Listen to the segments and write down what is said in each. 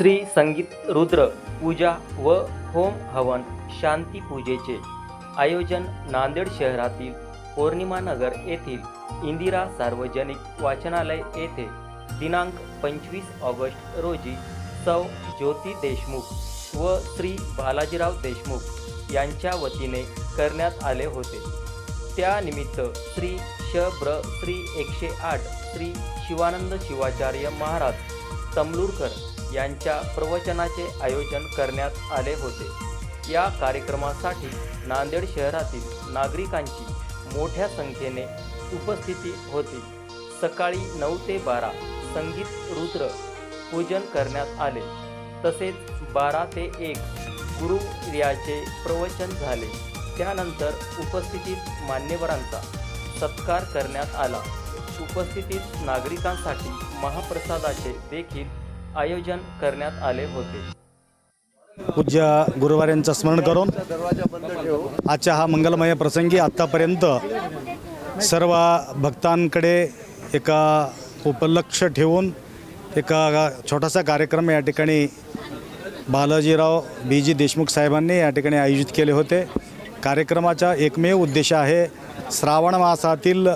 श्री संगीत रुद्र पूजा व होम हवन शांती पूजेचे आयोजन नांदेड शहरातील पौर्णिमानगर येथील इंदिरा सार्वजनिक वाचनालय येथे दिनांक पंचवीस ऑगस्ट रोजी सौ ज्योती देशमुख व श्री बालाजीराव देशमुख यांच्या वतीने करण्यात आले होते. त्यानिमित्त श्री श ब्र श्री एकशे आठ श्री शिवानंद शिवाचार्य महाराज तमलूरकर यांच्या प्रवचनाचे आयोजन करण्यात आले होते. या कार्यक्रमासाठी नांदेड शहरातील नागरिकांची मोठ्या संख्येने उपस्थिती होती. सकाळी नऊ ते बारा संगीत रुद्र पूजन करण्यात आले. तसेच बारा ते एक गुरुयाचे प्रवचन झाले. त्यानंतर उपस्थितीत मान्यवरांचा सत्कार करण्यात आला. उपस्थितीत नागरिकांसाठी महाप्रसादाचे देखील आयोजन करण्यात आले होते. पूज्य गुरुवार स्मरण करून आजच्या हा मंगलमय प्रसंगी आत्तापर्यंत सर्व भक्तांकडे एका उपलक्ष ठेवून एका छोटासा कार्यक्रम या ठिकाणी बालाजीराव बी जी देशमुख साहेबांनी या ठिकाणी आयोजित केले होते. कार्यक्रमाचा एकमेव उद्देश आहे श्रावण मासातील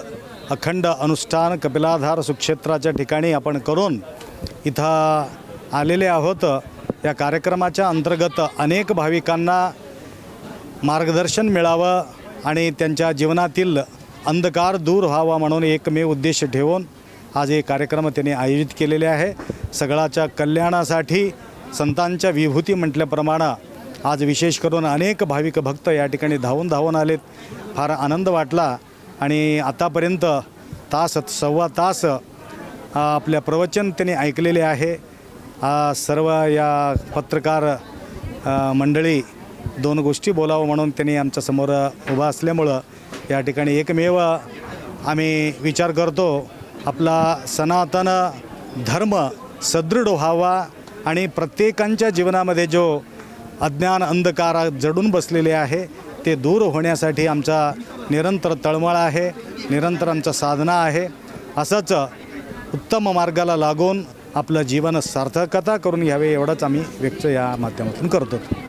अखंड अनुष्ठान कपिलाधार सुक्षेत्राच्या ठिकाणी आपण करून इथं आलेले आहोत. या कार्यक्रमाच्या अंतर्गत अनेक भाविकांना मार्गदर्शन मिळावं आणि त्यांच्या जीवनातील अंधकार दूर व्हावा म्हणून एकमेव उद्देश ठेवून आज हे कार्यक्रम त्यांनी आयोजित केलेले आहे. सगळ्याच्या कल्याणासाठी संतांच्या विभूती म्हटल्याप्रमाणे आज विशेष करून अनेक भाविक भक्त या ठिकाणी धावून धावून आलेत. फार आनंद वाटला आणि आतापर्यंत तास सव्वा तास आपल्या प्रवचन त्यांनी ऐकलेले आहे. सर्व या पत्रकार मंडळी दोन गोष्टी बोलावं म्हणून त्यांनी आमच्यासमोर उभा असल्यामुळं या ठिकाणी एकमेव आम्ही विचार करतो आपला सनातन धर्म सदृढ व्हावा आणि प्रत्येकांच्या जीवनामध्ये जो अज्ञान अंधकार जडून बसलेले आहे ते दूर होण्यासाठी आमचा निरंतर तळमळ आहे निरंतर आमचा साधना आहे. असंच उत्तम मार्गाला लागून आपलं जीवन सार्थकता करून घ्यावे एवढंच आम्ही व्यक्त या माध्यमातून करतो.